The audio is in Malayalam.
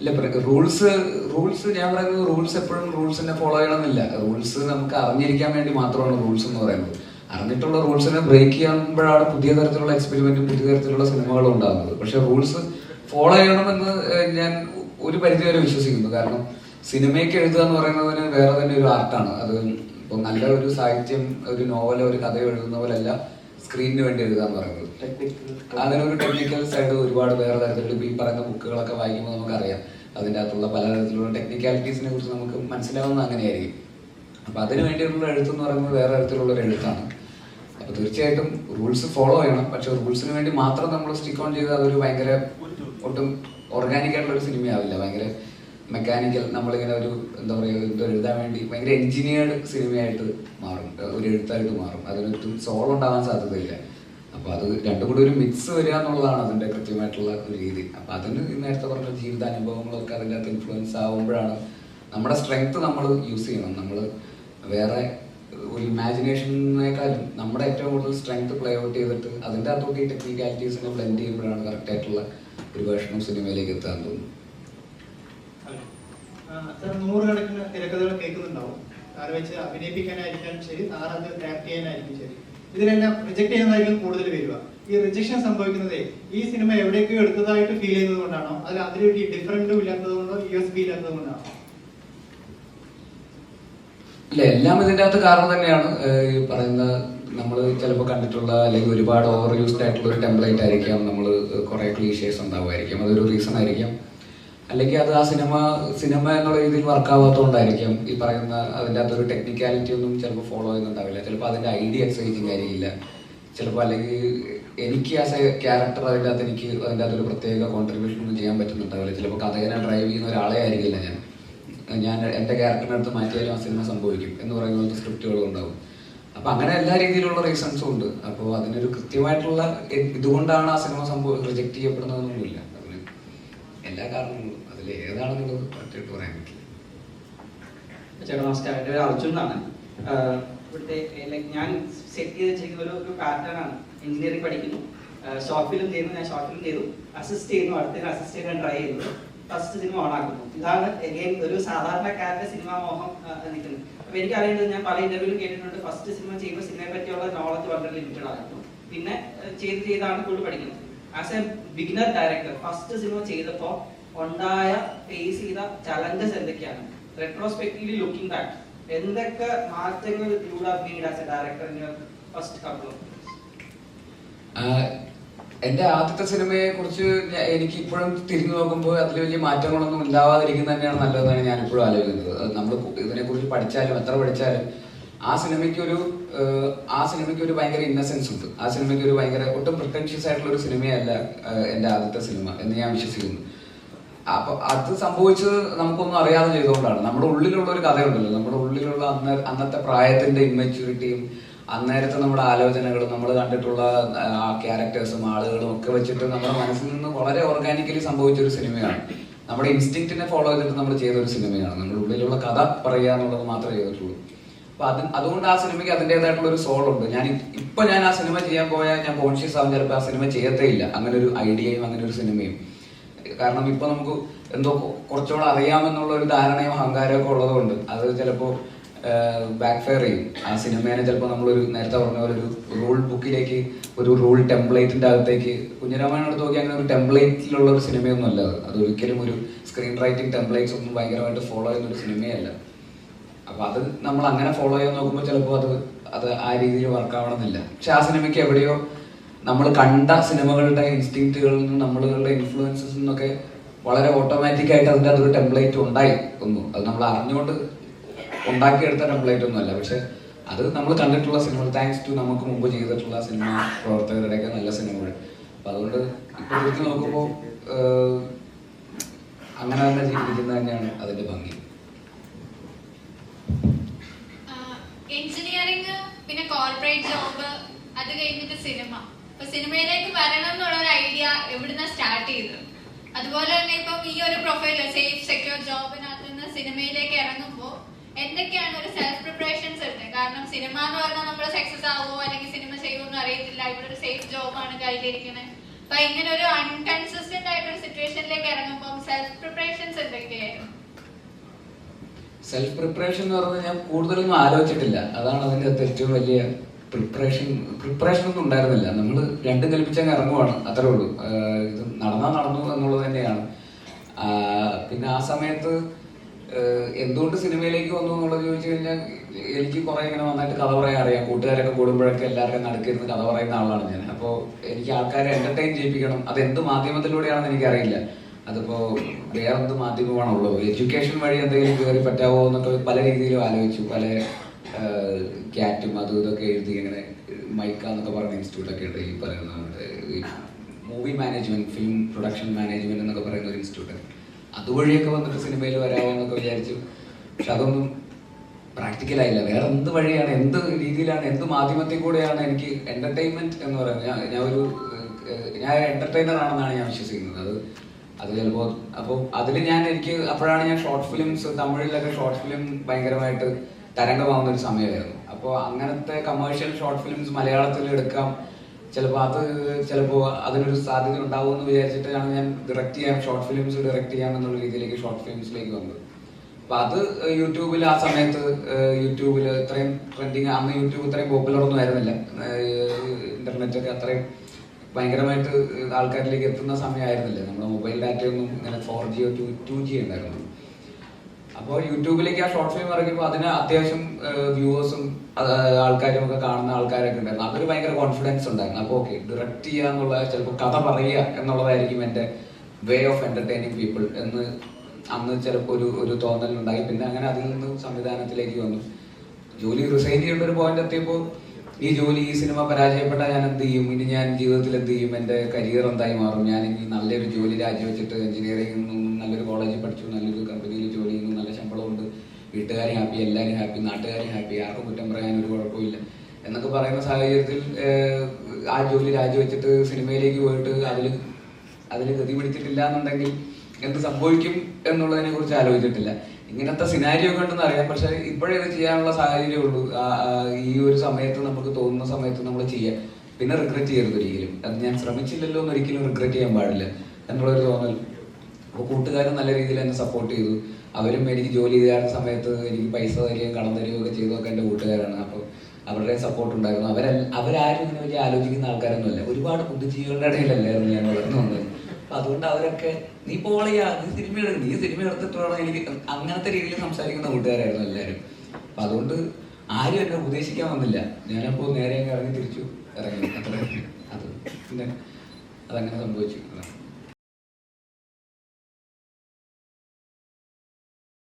ഇല്ല റൂൾസ് റൂൾസ് ഞാൻ പറയുന്നത് റൂൾസ് എപ്പോഴും റൂൾസിനെ ഫോളോ ചെയ്യണമെന്നില്ല. റൂൾസ് നമുക്ക് അറിഞ്ഞിരിക്കാൻ വേണ്ടി മാത്രമാണ് റൂൾസ് എന്ന് പറയുന്നത്. അറിഞ്ഞിട്ടുള്ള റൂൾസിനെ ബ്രേക്ക് ചെയ്യുമ്പോഴാണ് പുതിയ തരത്തിലുള്ള എക്സ്പെരിമെന്റും പുതിയ തരത്തിലുള്ള സിനിമകളും ഉണ്ടാകുന്നത്. പക്ഷെ റൂൾസ് ഫോളോ ചെയ്യണമെന്ന് ഞാൻ ഒരു പരിധി വരെ വിശ്വസിക്കുന്നു. കാരണം സിനിമയ്ക്ക് എഴുതുക എന്ന് പറയുന്നതിന് വേറെ തന്നെ ഒരു ആർട്ടാണ് അത് ഇപ്പൊ നല്ല ഒരു സാഹിത്യം ഒരു നോവലോ ഒരു കഥയോ എഴുതുന്ന പോലെയല്ല സ്ക്രീനിന് വേണ്ടി എഴുതാൻ പറയുന്നത്. അങ്ങനെ ഒരു ടെക്നിക്കൽ സൈഡ് ഒരുപാട് വേറെ തരത്തിലുള്ള ഈ പറയുന്ന ബുക്കുകളൊക്കെ വായിക്കുമ്പോൾ നമുക്കറിയാം. അതിന്റെ അകത്തുള്ള പലതരത്തിലുള്ള ടെക്നിക്കാലിറ്റീസിനെ കുറിച്ച് നമുക്ക് മനസ്സിലാവുന്ന അങ്ങനെയായിരിക്കും. അപ്പൊ അതിന് വേണ്ടിയിട്ടുള്ള എഴുത്ത് എന്ന് പറയുന്നത് വേറെ തരത്തിലുള്ള ഒരു എഴുത്താണ്. അപ്പൊ തീർച്ചയായിട്ടും റൂൾസ് ഫോളോ ചെയ്യണം. പക്ഷേ റൂൾസിന് വേണ്ടി മാത്രം നമ്മൾ സ്റ്റിക്ക് ഓൺ ചെയ്ത് അതൊരു ഭയങ്കര ഒട്ടും ഓർഗാനിക് ആയിട്ടുള്ള ഒരു സിനിമയാവില്ല ഭയങ്കര മെക്കാനിക്കൽ നമ്മളിങ്ങനെ ഒരു എന്താ പറയുക എന്തോ എഴുതാൻ വേണ്ടി ഭയങ്കര എഞ്ചിനീയർഡ് സിനിമയായിട്ട് മാറും. ഒരു എഴുത്തായിട്ട് മാറും. അതിനൊട്ടും സോൾ ഉണ്ടാവാൻ സാധ്യതയില്ല. അപ്പോൾ അത് രണ്ടും കൂടി ഒരു മിക്സ് വരിക എന്നുള്ളതാണ് അതിന്റെ കൃത്യമായിട്ടുള്ള ഒരു രീതി. അപ്പോൾ അതിന് നേരത്തെ പറഞ്ഞ ജീവിതാനുഭവങ്ങളൊക്കെ അതിന്റെ അകത്ത് ഇൻഫ്ലുവൻസ് ആവുമ്പോഴാണ് നമ്മുടെ സ്ട്രെങ്ത് നമ്മൾ യൂസ് ചെയ്യണം. നമ്മൾ വേറെ ഒരു ഇമാജിനേഷനേക്കാളും നമ്മുടെ ഏറ്റവും കൂടുതൽ സ്ട്രെങ്ത് പ്ലേ ഔട്ട് ചെയ്തിട്ട് അതിന്റെ അകത്തോട്ട് ഈ ടെക്നിക്കാലിറ്റീസിനെ ബ്ലെൻഡ് ചെയ്യുമ്പോഴാണ് കറക്റ്റായിട്ടുള്ള ഒരു വേർഷൻ ഓഫ് സിനിമയിലേക്ക് എത്താൻ തോന്നുന്നു സാർ നൂറുകണക്കിന് തിരക്കഥകൾ കേൾക്കുന്നുണ്ടാവും. സാറ് വെച്ച് അഭിനയിപ്പിക്കാനായിരിക്കാനും ശരി സാർ അത് ഡയറക്ട് ചെയ്യാനായിരിക്കും ശരി. ഇതിനെല്ലാം റിജക്ട് ചെയ്യുന്നതായിരിക്കും കൂടുതൽ വരിക. ഈ റിജക്ഷൻ സംഭവിക്കുന്നത് ഈ സിനിമ എവിടെയൊക്കെ എടുത്തതായിട്ട് ഫീൽ ചെയ്യുന്നത് കൊണ്ടാണോ? അതിൽ അതിലൊരു ഡിഫറന്റും ഇല്ലാത്തത് കൊണ്ടോ യു എസ് ബി ഇല്ലാത്തത് കൊണ്ടാണോ ഇല്ല എല്ലാം ഇതിന്റെ അകത്ത് കാരണം തന്നെയാണ്. ഈ പറയുന്ന നമ്മൾ ചിലപ്പോൾ കണ്ടിട്ടുള്ള അല്ലെങ്കിൽ ഒരുപാട് ഓവർ യൂസ്ഡ് ആയിട്ടുള്ള ഒരു ടെംപ്ലേറ്റ് ആയിരിക്കാം. നമ്മൾ കുറേ ക്ലീഷേഴ്സ് ഉണ്ടാവുമായിരിക്കും. അതൊരു റീസൺ ആയിരിക്കാം. അല്ലെങ്കിൽ അത് ആ സിനിമ സിനിമ എന്നുള്ള രീതിയിൽ വർക്ക് ആവാത്തതുകൊണ്ടായിരിക്കാം ഈ പറയുന്ന അതിന്റെ അകത്തൊരു ടെക്നിക്കാലിറ്റി ഒന്നും ചിലപ്പോൾ ഫോളോ ചെയ്യുന്നുണ്ടാവില്ല. ചിലപ്പോൾ അതിന്റെ ഐഡിയ എക്സൈറ്റിംഗ് ആയിരിക്കില്ല ചിലപ്പോൾ അല്ലെങ്കിൽ എനിക്ക് ആസ് എ ക്യാരക്ടർ അതിന്റെ അകത്ത് എനിക്ക് അതിന്റെ അകത്തൊരു പ്രത്യേക കോൺട്രിബ്യൂഷൻ ഒന്നും ചെയ്യാൻ പറ്റുന്നുണ്ടാവില്ല. ചിലപ്പോൾ കഥകനെ ഡ്രൈവ് ചെയ്യുന്ന ഒരാളെ ആയിരിക്കില്ല ഞാൻ. ഞാൻ എന്റെ ക്യാരക്ടറിനെ അടുത്ത് മാറ്റിയാലും ആ സിനിമ സംഭവിക്കും എന്ന് പറയുന്ന പോലത്തെ സ്ക്രിപ്റ്റുകളും ഉണ്ടാവും. അപ്പൊ അങ്ങനെ എല്ലാ രീതിയിലുള്ള റീസൺസും ഉണ്ട്. അപ്പോൾ അതിനൊരു കൃത്യമായിട്ടുള്ള ഇതുകൊണ്ടാണ് ആ സിനിമ സംഭവം റിജക്ട് ചെയ്യപ്പെടുന്നതൊന്നുമില്ല എല്ലാ കാരണങ്ങളും അതിൽ ഏതാണെന്നുള്ളത് കറക്റ്റായിട്ട് പറയാൻ പറ്റില്ല. ചേട്ടാ നമസ്കാരം. എന്റെ പേര് അർജുൻ എന്നാണ്. ഇവിടുത്തെ ലൈക്ക് ഞാൻ സെറ്റ് ചെയ്ത് വെച്ചിരിക്കുന്ന ഒരു ഒരു പാറ്റേൺ ആണ് എഞ്ചിനീയറിംഗ് പഠിക്കുന്നു. ഷോർട്ട് ഫിലിം ചെയ്യുന്നു ഞാൻ ഷോർട്ട് ഫിലിം ചെയ്തു. അസിസ്റ്റ് ചെയ്യുന്നു അടുത്തതിന് അസിസ്റ്റ് ചെയ്യാൻ ട്രൈ ചെയ്യുന്നു. ഫസ്റ്റ് സിനിമ ഓണാക്കുന്നു ഇതാണ് എഗെയിൻ ഒരു സാധാരണക്കാരന്റെ സിനിമ മോഹം നിൽക്കുന്നത്. അപ്പൊ എനിക്ക് അറിയേണ്ടത് ഞാൻ പല ഇന്റർവ്യൂലും കേട്ടിട്ടുണ്ട്. ഫസ്റ്റ് സിനിമ ചെയ്യുമ്പോൾ സിനിമയെ പറ്റിയുള്ള നോളജ് വളരെ ലിമിറ്റഡ് ആയിരുന്നു. പിന്നെ ചെയ്ത് ചെയ്താണ് കൂടുതൽ പഠിക്കുന്നത്. As a beginner director first cinema ചെയ്തപ്പോൾ ഉണ്ടായ ഫേസ് ചെയ്ത ചലഞ്ചസ് എന്തൊക്കെയാണ്? റെട്രോസ്പെക്റ്റീവ്ലി ലുക്കിംഗ് ബാക്ക് എന്തൊക്കെ മാറ്റങ്ങൾ you meet as a director in your first couple എന്റെ ആദ്യത്തെ സിനിമയെ കുറിച്ച് എനിക്ക് ഇപ്പോഴും തിരിഞ്ഞു നോക്കുമ്പോൾ അതിൽ വലിയ മാറ്റങ്ങളൊന്നും ഉണ്ടാവാതിരിക്കുന്നത് തന്നെയാണ് നല്ലതെന്നാണ് ഞാൻ ഇപ്പോഴും ആലോചിക്കുന്നത് നമ്മൾ ഇതിനെ കുറിച്ച് പഠിച്ചാലും എത്ര പഠിച്ചാലും ആ സിനിമയ്ക്ക് ഒരു ആ സിനിമയ്ക്ക് ഒരു ഭയങ്കര ഇന്നസെൻസ് ഉണ്ട്. ആ സിനിമയ്ക്ക് ഒരു ഭയങ്കര ഒട്ടും പ്രിട്ടൻഷ്യസ് ആയിട്ടുള്ള ഒരു സിനിമയല്ല എന്റെ ആദ്യത്തെ സിനിമ എന്ന് ഞാൻ വിശ്വസിക്കുന്നു. അപ്പൊ അത് സംഭവിച്ചത് നമുക്കൊന്നും അറിയാതെ ചെയ്തുകൊണ്ടാണ്. നമ്മുടെ ഉള്ളിലുള്ള ഒരു കഥയുണ്ടല്ലോ. നമ്മുടെ ഉള്ളിലുള്ള അന്ന അന്നത്തെ പ്രായത്തിന്റെ ഇമ്മച്യൂരിറ്റിയും അന്നേരത്തെ നമ്മുടെ ആലോചനകളും നമ്മൾ കണ്ടിട്ടുള്ള ആ ക്യാരക്ടേഴ്സും ആളുകളും ഒക്കെ വെച്ചിട്ട് നമ്മുടെ മനസ്സിൽ നിന്ന് വളരെ ഓർഗാനിക്കലി സംഭവിച്ച ഒരു സിനിമയാണ്. നമ്മുടെ ഇൻസ്റ്റിങ്റ്റിനെ ഫോളോ ചെയ്തിട്ട് നമ്മൾ ചെയ്ത ഒരു സിനിമയാണ്. നമ്മുടെ ഉള്ളിലുള്ള കഥ പറയുക എന്നുള്ളത് മാത്രമേ ചെയ്തിട്ടുള്ളൂ. അപ്പൊ അത് അതുകൊണ്ട് ആ സിനിമയ്ക്ക് അതിന്റെതായിട്ടുള്ള ഒരു സോൾ ഉണ്ട്. ഞാൻ ഇപ്പൊ ഞാൻ ആ സിനിമ ചെയ്യാൻ പോയാൽ ഞാൻ കോൺഷ്യസ് ആവും ചിലപ്പോൾ ആ സിനിമ ചെയ്യത്തേ ഇല്ല അങ്ങനെ ഒരു ഐഡിയയും അങ്ങനെ ഒരു സിനിമയും. കാരണം ഇപ്പൊ നമുക്ക് എന്തോ കുറച്ചുകൂടെ അറിയാമെന്നുള്ള ഒരു ധാരണയും അഹങ്കാരമൊക്കെ ഉള്ളതുകൊണ്ട് അത് ചിലപ്പോൾ ബാക്ക് ഫയർ ചെയ്യും. ആ സിനിമേനെ ചിലപ്പോൾ നമ്മളൊരു നേരത്തെ പറഞ്ഞ പോലെ ഒരു റൂൾ ബുക്കിലേക്ക് ഒരു റൂൾ ടെംപ്ലേറ്റിന്റെ അകത്തേക്ക് കുഞ്ഞിരാമായണം നോക്കി അങ്ങനെ ഒരു ടെംപ്ലേറ്റിലുള്ള ഒരു സിനിമയൊന്നും അല്ല അത് ഒരിക്കലും ഒരു സ്ക്രീൻ റൈറ്റിംഗ് ടെംപ്ലേറ്റ്സ് ഒന്നും ഭയങ്കരമായിട്ട് ഫോളോ ചെയ്യുന്ന ഒരു സിനിമയല്ല. അപ്പൊ അത് നമ്മൾ അങ്ങനെ ഫോളോ ചെയ്യാൻ നോക്കുമ്പോൾ ചിലപ്പോൾ അത് അത് ആ രീതിയിൽ വർക്ക് ആവണമെന്നില്ല. പക്ഷെ ആ സിനിമയ്ക്ക് എവിടെയോ നമ്മൾ കണ്ട സിനിമകളുടെ ഇൻസ്റ്റിങ്റ്റുകളിൽ നിന്നും നമ്മളുടെ ഇൻഫ്ലുവൻസസ് നിന്നൊക്കെ വളരെ ഓട്ടോമാറ്റിക് ആയിട്ട് അതിന്റെ അതൊരു ടെംപ്ലേറ്റ് ഉണ്ടായി ഒന്നു അത് നമ്മൾ അറിഞ്ഞുകൊണ്ട് ഉണ്ടാക്കിയെടുത്ത ടെംപ്ലേറ്റ് ഒന്നുമല്ല പക്ഷെ അത് നമ്മൾ കണ്ടിട്ടുള്ള സിനിമകൾ താങ്ക്സ് ടു നമുക്ക് മുമ്പ് ചെയ്തിട്ടുള്ള സിനിമ പ്രവർത്തകരുടെയൊക്കെ നല്ല സിനിമകൾ. അപ്പൊ അതുകൊണ്ട് ഇപ്പൊ നോക്കുമ്പോൾ അങ്ങനെ തന്നെ ജീവിക്കുന്നത് തന്നെയാണ് അതിന്റെ ഭംഗി. എഞ്ചിനീയറിംഗ് പിന്നെ കോർപ്പറേറ്റ് ജോബ് അത് കഴിഞ്ഞിട്ട് സിനിമ. അപ്പൊ സിനിമയിലേക്ക് വരണം എന്നുള്ള ഒരു ഐഡിയ എവിടുന്ന സ്റ്റാർട്ട് ചെയ്തത്? അതുപോലെ തന്നെ ഇപ്പം ഈ ഒരു പ്രൊഫൈൽ സേഫ് സെക്യൂർ ജോബിനകത്ത് നിന്ന് സിനിമയിലേക്ക് ഇറങ്ങുമ്പോൾ എന്തൊക്കെയാണ് ഒരു സെൽഫ് പ്രിപ്പറേഷൻസ് ഉണ്ട് കാരണം സിനിമ എന്ന് പറഞ്ഞാൽ നമ്മൾ സക്സസ് ആവുമോ അല്ലെങ്കിൽ സിനിമ ചെയ്യുമോ അറിയത്തില്ല. ഇവിടെ ഒരു സേഫ് ജോബാണ് കയ്യിലിരിക്കുന്നത് അപ്പൊ ഇങ്ങനെ ഒരു അൺകൺസിസ്റ്റന്റ് ആയിട്ടൊരു സിറ്റുവേഷനിലേക്ക് ഇറങ്ങുമ്പോൾ സെൽഫ് പ്രിപ്പറേഷൻസ് എന്തൊക്കെയായിരുന്നു? സെൽഫ് പ്രിപ്പറേഷൻ എന്ന് പറഞ്ഞാൽ ഞാൻ കൂടുതലൊന്നും ആലോചിച്ചിട്ടില്ല. അതാണ് അതിന്റെ അകത്ത് ഏറ്റവും വലിയ പ്രിപ്പറേഷൻ പ്രിപ്പറേഷൻ ഒന്നും ഉണ്ടായിരുന്നില്ല. നമ്മൾ രണ്ടും കൽപ്പിച്ചങ്ങ് ഇറങ്ങുവാണ് അത്രേ ഉള്ളൂ. ഇത് നടന്നാൽ നടന്നു എന്നുള്ളത് തന്നെയാണ്. പിന്നെ ആ സമയത്ത് എന്തുകൊണ്ട് സിനിമയിലേക്ക് വന്നു എന്നുള്ളത് ചോദിച്ചു കഴിഞ്ഞാൽ എനിക്ക് കുറെ ഇങ്ങനെ നന്നായിട്ട് കഥ പറയാൻ അറിയാം. കൂട്ടുകാരൊക്കെ കൂടുമ്പോഴൊക്കെ എല്ലാവർക്കും നടക്കിരുന്ന് കഥ പറയുന്ന ആളാണ് ഞാൻ. അപ്പോൾ എനിക്ക് ആൾക്കാരെ എന്റർടൈൻ ചെയ്യിപ്പിക്കണം. അത് എന്ത് മാധ്യമത്തിലൂടെയാണെന്ന് എനിക്കറിയില്ല. അതിപ്പോ വേറെന്ത് മാധ്യമമാണോ ഉള്ളത്? എഡ്യൂക്കേഷൻ വഴി എന്തെങ്കിലും കയറി പറ്റാവോ എന്നൊക്കെ പല രീതിയിലും ആലോചിച്ചു. പല ക്യാറ്റും അതും ഇതൊക്കെ എഴുതി ഇങ്ങനെ മൈക്ക എന്നൊക്കെ പറയുന്ന ഇൻസ്റ്റിറ്റ്യൂട്ട് ഒക്കെ ഉണ്ട് ഈ പറയുന്ന movie management film production management എന്നൊക്കെ പറയുന്ന ഒരു ഇൻസ്റ്റിറ്റ്യൂട്ട്. അതുവഴിയൊക്കെ വന്നിട്ട് സിനിമയിൽ വരാമോ എന്നൊക്കെ വിചാരിച്ചു. പക്ഷെ അതൊന്നും പ്രാക്ടിക്കലായില്ല വേറെ എന്ത് വഴിയാണ് എന്ത് രീതിയിലാണ് എന്ത് മാധ്യമത്തിൽ കൂടെയാണ് എനിക്ക് എന്റർടൈൻമെന്റ് എന്ന് പറയുന്നത് ഞാൻ ഒരു ഞാൻ എന്റർടൈനർ ആണെന്നാണ് ഞാൻ വിശ്വസിക്കുന്നത്. അത് അത് ചിലപ്പോൾ അപ്പോൾ അതിൽ ഞാൻ എനിക്ക് അപ്പോഴാണ് ഞാൻ ഷോർട്ട് ഫിലിംസ് തമിഴിലൊക്കെ ഷോർട്ട് ഫിലിം ഭയങ്കരമായിട്ട് തരംഗമാവുന്ന ഒരു സമയമായിരുന്നു. അപ്പോൾ അങ്ങനത്തെ കമേഴ്ഷ്യൽ ഷോർട്ട് ഫിലിംസ് മലയാളത്തിൽ എടുക്കാം. ചിലപ്പോൾ അത് ചിലപ്പോൾ അതിനൊരു സാധ്യത ഉണ്ടാവും എന്ന് വിചാരിച്ചിട്ടാണ് ഞാൻ ഡയറക്റ്റ് ചെയ്യാം ഷോർട്ട് ഫിലിംസ് ഡയറക്റ്റ് ചെയ്യാം എന്നുള്ള രീതിയിലേക്ക് ഷോർട്ട് ഫിലിംസിലേക്ക് വന്നത്. അപ്പൊ അത് യൂട്യൂബിൽ ആ സമയത്ത് യൂട്യൂബിൽ ഇത്രയും ട്രെൻഡിങ് അന്ന് യൂട്യൂബ് ഇത്രയും പോപ്പുലർ ഒന്നും ആയിരുന്നില്ല. ഇന്റർനെറ്റ് ഒക്കെ അത്രയും ഭയങ്കരമായിട്ട് ആൾക്കാരിലേക്ക് എത്തുന്ന സമയമായിരുന്നില്ല? നമ്മുടെ മൊബൈൽ ഡാറ്റയൊന്നും ഇങ്ങനെ four Jio two two G ഉണ്ടായിരുന്നു. അപ്പോൾ യൂട്യൂബിലേക്ക് ആ ഷോർട്ട് ഫിലിം ഇറങ്ങിയപ്പോൾ അതിന് അത്യാവശ്യം വ്യൂവേഴ്സും ആൾക്കാരും ഒക്കെ കാണുന്ന ആൾക്കാരൊക്കെ ഉണ്ടായിരുന്നു. അതൊരു ഭയങ്കര കോൺഫിഡൻസ് ഉണ്ടായിരുന്നു. അപ്പോൾ ഓക്കെ ഡയറക്റ്റ് ചെയ്യുക എന്നുള്ള ചിലപ്പോൾ കഥ പറയുക എന്നുള്ളതായിരിക്കും എന്റെ വേ ഓഫ് എന്റർടൈനിങ് പീപ്പിൾ എന്ന് അന്ന് ചിലപ്പോൾ ഒരു ഒരു തോന്നലുണ്ടായി. പിന്നെ അങ്ങനെ അതിൽ നിന്ന് സംവിധാനത്തിലേക്ക് വന്നു. ജോലി റിസൈൻ ചെയ്യേണ്ട ഒരു പോയിന്റ് എത്തിയപ്പോൾ ഈ ജോലി ഈ സിനിമ പരാജയപ്പെട്ടാൽ ഞാൻ എന്ത് ചെയ്യും? ഇനി ഞാൻ ജീവിതത്തിൽ എന്ത് ചെയ്യും? എന്റെ കരിയർ എന്തായി മാറും? ഞാൻ ഇനി നല്ലൊരു ജോലി രാജിവെച്ചിട്ട് എഞ്ചിനീയറിംഗ് നല്ലൊരു കോളേജിൽ പഠിച്ചു നല്ലൊരു കമ്പനിയിൽ ജോലി ചെയ്യുന്നു നല്ല ശമ്പളമുണ്ട് വീട്ടുകാരും ഹാപ്പി എല്ലാവരും ഹാപ്പി നാട്ടുകാരും ഹാപ്പി ആർക്കും കുറ്റം പറയാൻ ഒരു കുഴപ്പമില്ല എന്നൊക്കെ പറയുന്ന സാഹചര്യത്തിൽ ആ ജോലി രാജിവെച്ചിട്ട് സിനിമയിലേക്ക് പോയിട്ട് അതിൽ അതിൽ ഗതി പിടിച്ചിട്ടില്ല എന്നുണ്ടെങ്കിൽ എന്ത് സംഭവിക്കും എന്നുള്ളതിനെ കുറിച്ച് ആലോചിച്ചിട്ടില്ല. ഇങ്ങനത്തെ സിനാരിയോ ഒക്കെ ഉണ്ടെന്ന് അറിയാം. പക്ഷെ ഇപ്പോഴേ ഇത് ചെയ്യാനുള്ള സാഹചര്യം ഉള്ളൂ. ഈ ഒരു സമയത്ത് നമുക്ക് തോന്നുന്ന സമയത്ത് നമ്മൾ ചെയ്യാം. പിന്നെ റിഗ്രറ്റ് ചെയ്യരുത് ഒരിക്കലും. അത് ഞാൻ ശ്രമിച്ചില്ലല്ലോ എന്ന് ഒരിക്കലും റിഗ്രറ്റ് ചെയ്യാൻ പാടില്ല എന്നുള്ളൊരു തോന്നൽ. അപ്പോൾ കൂട്ടുകാരും നല്ല രീതിയിൽ എന്നെ സപ്പോർട്ട് ചെയ്തു. അവരും എനിക്ക് ജോലി ചെയ്യാത്ത സമയത്ത് എനിക്ക് പൈസ തരികയും കടം തരികയും ഒക്കെ ചെയ്തതൊക്കെ എന്റെ കൂട്ടുകാരാണ്. അപ്പോൾ അവരുടെ സപ്പോർട്ട് ഉണ്ടായിരുന്നു. അവരെ അവരാരും ഇങ്ങനെ വലിയ ആലോചിക്കുന്ന ആൾക്കാരൊന്നുമല്ല. ഒരുപാട് ബുദ്ധിജീവികളുടെ ഇടയിലല്ലായിരുന്നു ഞാൻ വളർന്നു വന്നത്. അതുകൊണ്ട് അവരൊക്കെ നീ പോളിയാ നീ സിനിമ നീ സിനിമ എടുത്തിട്ട് വേണം എനിക്ക്. അങ്ങനത്തെ രീതിയിൽ സംസാരിക്കുന്ന കൂട്ടുകാരായിരുന്നു എല്ലാവരും. അപ്പൊ അതുകൊണ്ട് ആരും എന്നെ ഉപദേശിക്കാൻ വന്നില്ല. ഞാനപ്പോ നേരെ ഇറങ്ങി തിരിച്ചു ഇറങ്ങി. അത്ര അത് പിന്നെ അതങ്ങനെ സംഭവിച്ചു.